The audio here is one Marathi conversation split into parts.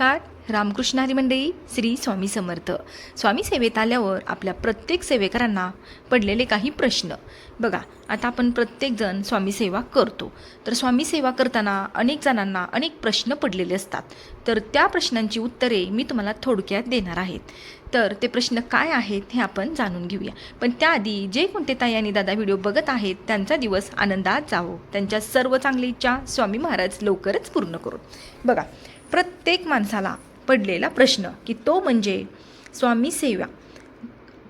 नमस्कार. रामकृष्णारी मंडळी श्री स्वामी समर्थ. स्वामी सेवेत आल्यावर आपल्या प्रत्येक सेवेकरांना पडलेले काही प्रश्न. बघा आता आपण प्रत्येकजण स्वामी सेवा करतो. तर स्वामी सेवा करताना अनेक जणांना अनेक प्रश्न पडलेले असतात. तर त्या प्रश्नांची उत्तरे मी तुम्हाला थोडक्यात देणार आहेत. तर ते प्रश्न काय आहेत हे आपण जाणून घेऊया. पण त्याआधी जे कोणते ताई आणि दादा व्हिडिओ बघत आहेत त्यांचा दिवस आनंदात जावो. त्यांच्या सर्व चांगली इच्छा स्वामी महाराज लवकरच पूर्ण करू. बघा प्रत्येक माणसाला पडलेला प्रश्न की तो म्हणजे स्वामी सेवा.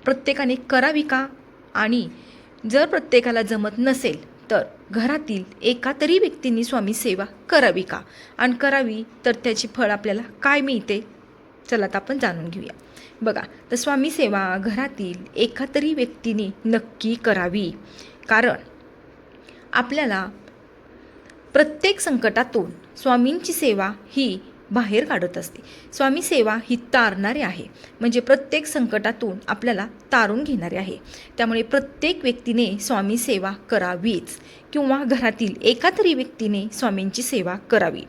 प्रत्येकाने करावी का? आणि जर प्रत्येकाला जमत नसेल तर घरातील एका तरी व्यक्तींनी स्वामी सेवा करावी का? आणि करावी तर त्याचे फळ आपल्याला काय मिळते? चला तर आपण जाणून घेऊया. बघा तर स्वामी सेवा घरातील एका तरी व्यक्तीने नक्की करावी. कारण आपल्याला प्रत्येक संकटातून स्वामींची सेवा ही बाहेर काढत असते. स्वामी सेवा ही तारणारी आहे. म्हणजे प्रत्येक संकटातून आपल्याला तारून घेणारी आहे. त्यामुळे प्रत्येक व्यक्तीने स्वामी सेवा करावीच. किंवा घरातील एका तरी व्यक्तीने स्वामींची सेवा करावी.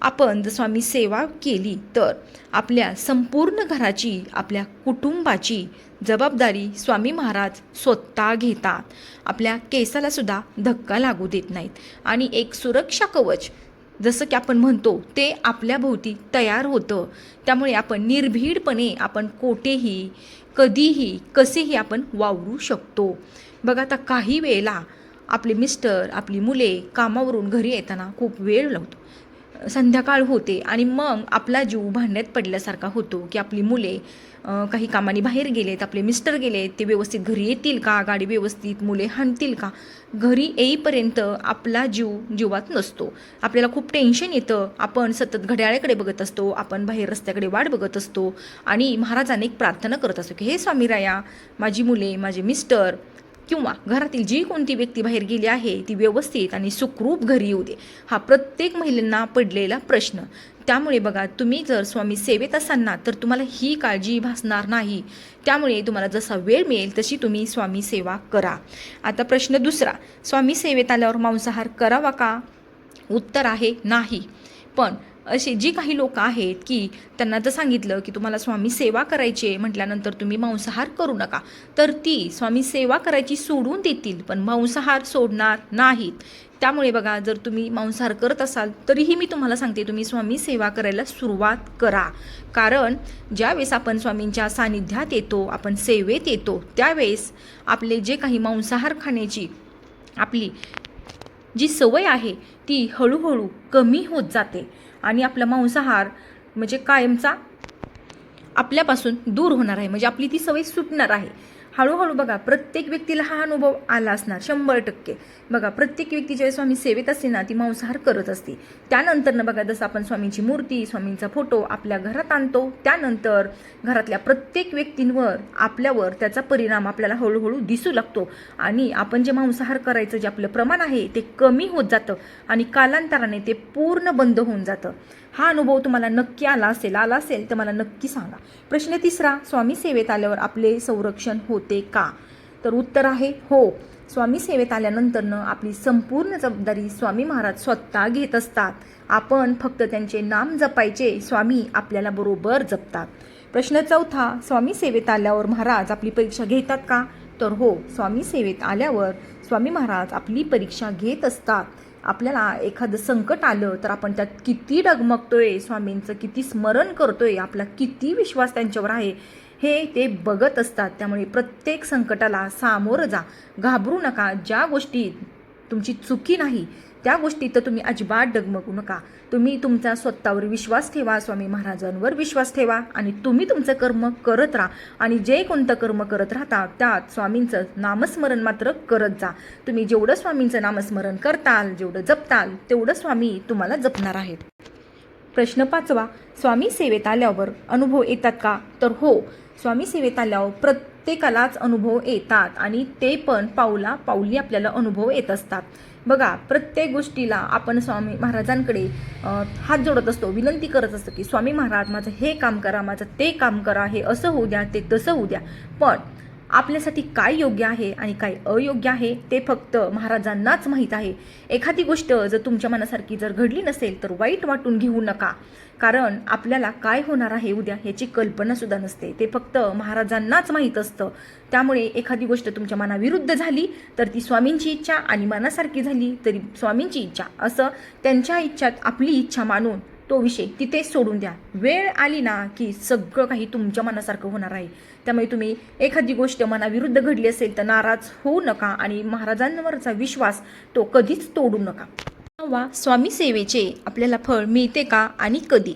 आपण जर स्वामी सेवा केली तर आपल्या संपूर्ण घराची आपल्या कुटुंबाची जबाबदारी स्वामी महाराज स्वतः घेतात. आपल्या केसालासुद्धा धक्का लागू देत नाहीत. आणि एक सुरक्षा कवच जसं की आपण म्हणतो ते आपल्या भोवती तयार होतं. त्यामुळे आपण निर्भीडपणे आपण कोठेही कधीही कसेही आपण वावरू शकतो. बघा आता काही वेळेला आपले मिस्टर आपली मुले कामावरून घरी येताना खूप वेळ लावतो. संध्याकाळ होते आणि मग आपला जीव भांड्यात पडल्यासारखा होतो की आपली मुले काही कामाने बाहेर गेलेत आपले मिस्टर गेलेत ते व्यवस्थित घरी येतील का? गाडी व्यवस्थित मुले हाणतील का? घरी येईपर्यंत आपला जीव जीवात नसतो. आपल्याला खूप टेन्शन येतं. आपण सतत घड्याळाकडे बघत असतो. आपण बाहेर रस्त्याकडे वाट बघत असतो. आणि महाराजांनी एक प्रार्थना करत असतो की हे स्वामीराया माझी मुले माझे मिस्टर किंवा घरातील जी कोणती व्यक्ती बाहेर गेली आहे ती व्यवस्थित आणि सुखरूप घरी येऊ दे हा प्रत्येक महिलांना पडलेला प्रश्न. त्यामुळे बघा तुम्ही जर स्वामी सेवेत असाल ना तर तुम्हाला ही काळजी भासणार नाही. त्यामुळे तुम्हाला जसा वेळ मिळेल तशी तुम्ही स्वामी सेवा करा. आता प्रश्न दुसरा स्वामी सेवेत आल्यावर मांसाहार करावा का? उत्तर आहे नाही. पण असे जी काही लोक आहेत की त्यांना जर सांगितलं की तुम्हाला स्वामी सेवा करायची आहे म्हटल्यानंतर तुम्ही मांसाहार करू नका. तर ती स्वामी सेवा करायची सोडून देतील पण मांसाहार सोडणार नाहीत. त्यामुळे बघा जर तुम्ही मांसाहार करत असाल तरीही मी तुम्हाला सांगते तुम्ही स्वामी सेवा करायला सुरुवात करा. कारण ज्यावेळेस आपण स्वामींच्या सानिध्यात येतो आपण सेवेत येतो त्यावेळेस आपले जे काही मांसाहार खाण्याची आपली जी सवय आहे ती हळूहळू कमी होत जाते आणि आपला मांसाहार म्हणजे कायमचा आपल्यापासून दूर होणार आहे. म्हणजे आपली ती सवय सुटणार आहे. हळूहळू बघा प्रत्येक व्यक्तीला हा अनुभव आला असणार शंभर टक्के. बघा प्रत्येक व्यक्ती ज्यावेळेस स्वामी सेवेत असते ना ती मांसाहार करत असते. त्यानंतर ना बघा जसं आपण स्वामींची मूर्ती स्वामींचा फोटो आपल्या घरात आणतो त्यानंतर घरातल्या प्रत्येक व्यक्तींवर आपल्यावर त्याचा परिणाम आपल्याला हळूहळू दिसू लागतो. आणि आपण जे मांसाहार करायचं जे आपलं प्रमाण आहे ते कमी होत जातं आणि कालांतराने ते पूर्ण बंद होऊन जातं. हा अनुभव तुम्हाला नक्की आला असेल आला असेल तर मला नक्की सांगा. प्रश्न तिसरा स्वामी सेवेत आल्यावर आपले संरक्षण होते का? तर उत्तर आहे हो. स्वामी सेवेत आल्यानंतरनं आपली संपूर्ण जबाबदारी स्वामी महाराज स्वतः घेत असतात. आपण फक्त त्यांचे नाम जपायचे स्वामी आपल्याला बरोबर जपतात. प्रश्न चौथा स्वामी सेवेत आल्यावर महाराज आपली परीक्षा घेतात का? तर हो स्वामी सेवेत आल्यावर स्वामी महाराज आपली परीक्षा घेत असतात. आपल्याला एखादं संकट आलं तर आपण त्यात किती डगमगतोय स्वामींचं किती स्मरण करतोय आपला किती विश्वास त्यांच्यावर आहे हे ते बघत असतात. त्यामुळे प्रत्येक संकटाला सामोरं जा. घाबरू नका. ज्या गोष्टी तुमची चुकी नाही त्या गोष्टीत तर तुम्ही अजिबात डगमगू नका. तुम्ही तुमचा स्वतःवर विश्वास ठेवा स्वामी महाराजांवर विश्वास ठेवा आणि तुम्ही तुमचं कर्म करत राहा. आणि जे कोणतं कर्म करत राहता त्यात स्वामींचं नामस्मरण मात्र करत जा. तुम्ही जेवढं स्वामींचं नामस्मरण करताल जेवढं जपताल तेवढं स्वामी तुम्हाला जपणार आहेत. प्रश्न पाचवा स्वामी सेवेत आल्यावर अनुभव येतात का? तर हो स्वामी सेवेत आल्यावर प्रत्येकालाच अनुभव येतात आणि ते पण पाऊला पाऊली आपल्याला अनुभव येत असतात. बघा प्रत्येक गोष्टीला आपण स्वामी महाराजांकडे हात जोडत असतो विनंती करत असतो की स्वामी महाराज माझं हे काम करा माझं ते काम करा हे असं होऊ द्या ते तसं होऊ द्या. पण आपल्यासाठी काय योग्य आहे आणि काय अयोग्य आहे ते फक्त महाराजांनाच माहीत आहे. एखादी गोष्ट जर तुमच्या मनासारखी जर घडली नसेल तर वाईट वाटून घेऊ नका. कारण आपल्याला काय होणार आहे उद्या याची कल्पनासुद्धा नसते. ते फक्त महाराजांनाच माहीत असतं. त्यामुळे एखादी गोष्ट तुमच्या मनाविरुद्ध झाली तर ती स्वामींची इच्छा आणि मनासारखी झाली तरी स्वामींची इच्छा असं त्यांच्या इच्छात आपली इच्छा मानून तो विषय तिथेच सोडून द्या. वेळ आली ना की सगळं काही तुमच्या मनासारखं होणार आहे. त्यामुळे तुम्ही एखादी गोष्ट मनाविरुद्ध घडली असेल तर नाराज होऊ नका आणि महाराजांवरचा विश्वास तो कधीच तोडू नका. वा स्वामी सेवेचे आपल्याला फळ मिळते का आणि कधी?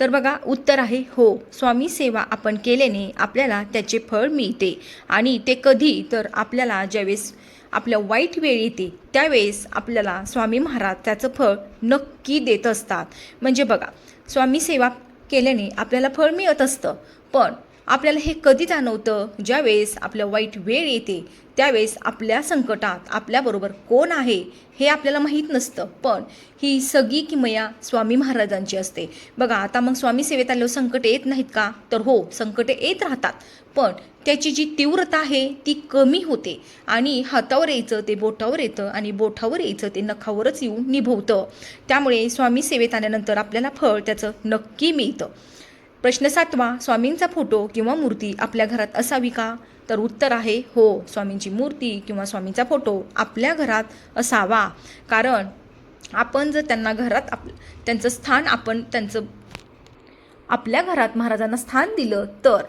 तर बघा उत्तर आहे हो. स्वामी सेवा आपण केल्याने आपल्याला त्याचे फळ मिळते आणि ते कधी? तर आपल्याला ज्यावेळेस आपल्या वाईट वेळ येते त्यावेळेस आपल्याला स्वामी महाराज त्याचं फळ नक्की देत असतात. म्हणजे बघा स्वामी सेवा केल्याने आपल्याला फळ मिळत असतं पण आपल्याला हे कधी जाणवतं? ज्यावेळेस आपल्या वाईट वेळ येते त्यावेळेस आपल्या संकटात आपल्याबरोबर कोण आहे हे आपल्याला माहीत नसतं. पण ही सगळी किमया स्वामी महाराजांची असते. बघा आता मग स्वामी सेवेत आल्यावर संकट येत नाहीत का? तर हो संकटे येत राहतात. पण त्याची जी तीव्रता आहे ती कमी होते आणि हातावर यायचं ते बोटावर येतं आणि बोटावर यायचं ते नखावरच येऊन निभवतं. त्यामुळे स्वामी सेवेत आल्यानंतर आपल्याला फळ त्याचं नक्की मिळतं. प्रश्न सातवा स्वामींचा फोटो किंवा मूर्ती आपल्या घरात असावी का? तर उत्तर आहे हो स्वामींची मूर्ती किंवा स्वामींचा फोटो आपल्या घरात असावा. कारण आपण जर त्यांना घरात आप त्यांचं स्थान आपण त्यांचं आपल्या घरात महाराजांना स्थान दिलं तर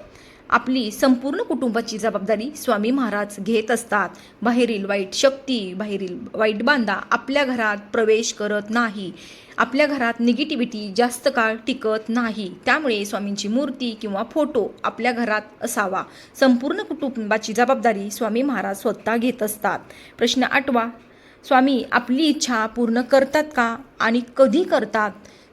आपली संपूर्ण कुटुंबाची जबाबदारी स्वामी महाराज घेत असतात. बाहेरील वाईट शक्ती बाहेरील वाईट बांधा आपल्या घरात प्रवेश करत नाही. आपल्या घरात निगेटिव्हिटी जास्त काळ टिकत नाही. त्यामुळे स्वामींची मूर्ती किंवा फोटो आपल्या घरात असावा. संपूर्ण कुटुंबाची जबाबदारी स्वामी महाराज स्वतः घेत असतात. प्रश्न आठवा स्वामी आपली इच्छा पूर्ण करतात का आणि कधी करतात?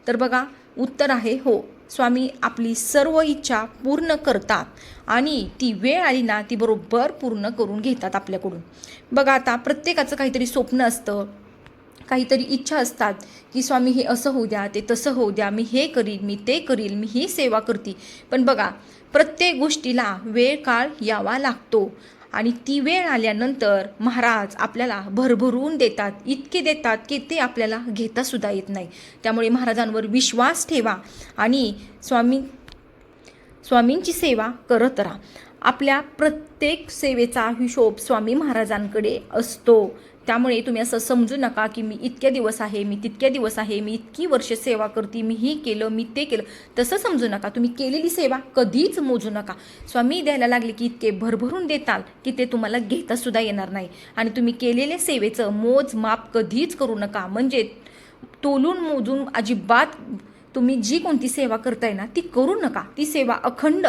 तर बघा उत्तर आहे हो. स्वामी आपली सर्व इच्छा पूर्ण करतात आणि ती वेळ आली ना ती बरोबर पूर्ण करून घेतात आपल्याकडून. बघा आता प्रत्येकाचं काहीतरी स्वप्न असतं काहीतरी इच्छा असतात की स्वामी हे असं होऊ द्या ते तसं होऊ द्या मी हे करीन मी ते करील मी ही सेवा करते पण बघा प्रत्येक गोष्टीला वेळ काळ यावा लागतो. आणि ती वेळ आल्यानंतर महाराज आपल्याला भरभरून देतात इतके देतात की ते आपल्याला घेता सुद्धा येत नाही. त्यामुळे महाराजांवर विश्वास ठेवा आणि स्वामी स्वामींची सेवा करत राहा. आपल्या प्रत्येक सेवेचा हिशोब स्वामी महाराजांकडे असतो. त्यामुळे तुम्ही असं समजू नका की मी इतक्या दिवस आहे मी तितक्या दिवस आहे मी इतकी वर्ष सेवा करते मी ही केलं मी ते केलं. तसं समजू नका. तुम्ही केलेली सेवा कधीच मोजू नका. स्वामी द्यायला लागले की इतके भरभरून देताल की ते तुम्हाला घेता सुद्धा येणार नाही. आणि तुम्ही केलेल्या सेवेचं मोज माप कधीच करू नका. म्हणजे तोलून मोजून अजिबात तुम्ही जी कोणती सेवा करताय ना ती करू नका. ती सेवा अखंड.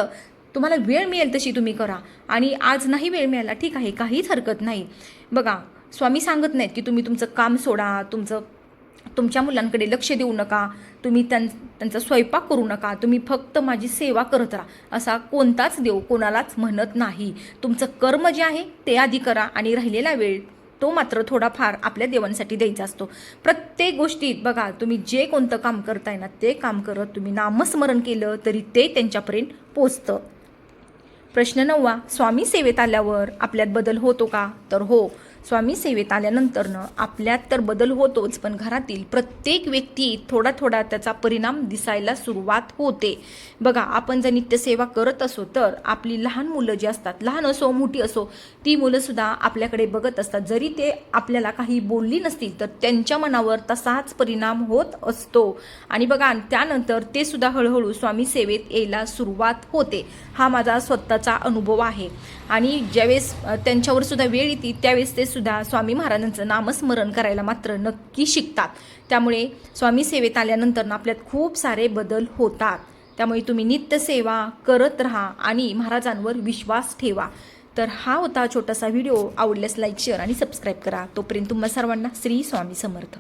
तुम्हाला वेळ मिळेल तशी तुम्ही करा. आणि आज नाही वेळ मिळाला ठीक आहे. काहीच हरकत नाही. बघा स्वामी सांगत नाहीत की तुम्ही तुमचं काम सोडा तुमचं तुमच्या मुलांकडे लक्ष देऊ नका तुम्ही त्यां त्यांचा स्वयंपाक करू नका तुम्ही फक्त माझी सेवा करत राहा असा कोणताच देव कोणालाच म्हणत नाही. तुमचं कर्म जे आहे ते आधी करा आणि राहिलेला वेळ तो मात्र थोडाफार आपल्या देवांसाठी द्यायचा असतो. प्रत्येक गोष्टीत बघा तुम्ही जे कोणतं काम करताय ना ते काम करत तुम्ही नामस्मरण केलं तरी ते त्यांच्यापर्यंत पोचतं. प्रश्न नववा स्वामी सेवेत आल्यावर आपल्यात बदल होतो का? तर हो स्वामी सेवेत आल्यानंतरनं आपल्यात तर बदल होतोच पण घरातील प्रत्येक व्यक्ती थोडा थोडा त्याचा परिणाम दिसायला सुरुवात होते. बघा आपण जर नित्यसेवा करत असो तर आपली लहान मुलं जी असतात लहान असो मोठी असो ती मुलंसुद्धा आपल्याकडे बघत असतात. जरी ते आपल्याला काही बोलली नसतील तर त्यांच्या मनावर तसाच परिणाम होत असतो. आणि बघा त्यानंतर ते सुद्धा हळूहळू स्वामी सेवेत यायला सुरुवात होते. हा माझा स्वतःचा अनुभव आहे. आणि ज्यावेळेस त्यांच्यावर सुद्धा वेळ येते त्यावेळेस ते सुद्धा स्वामी महाराजांचं नामस्मरण करायला मात्र नक्की शिकतात. त्यामुळे स्वामी सेवेत आल्यानंतर आपल्यात खूप सारे बदल होतात. त्यामुळे तुम्ही नित्यसेवा करत राहा आणि महाराजांवर विश्वास ठेवा. तर हा होता छोटासा व्हिडिओ. आवडल्यास लाईक शेअर आणि सबस्क्राईब करा. तोपर्यंत तुम्हा सर्वांना श्री स्वामी समर्थ.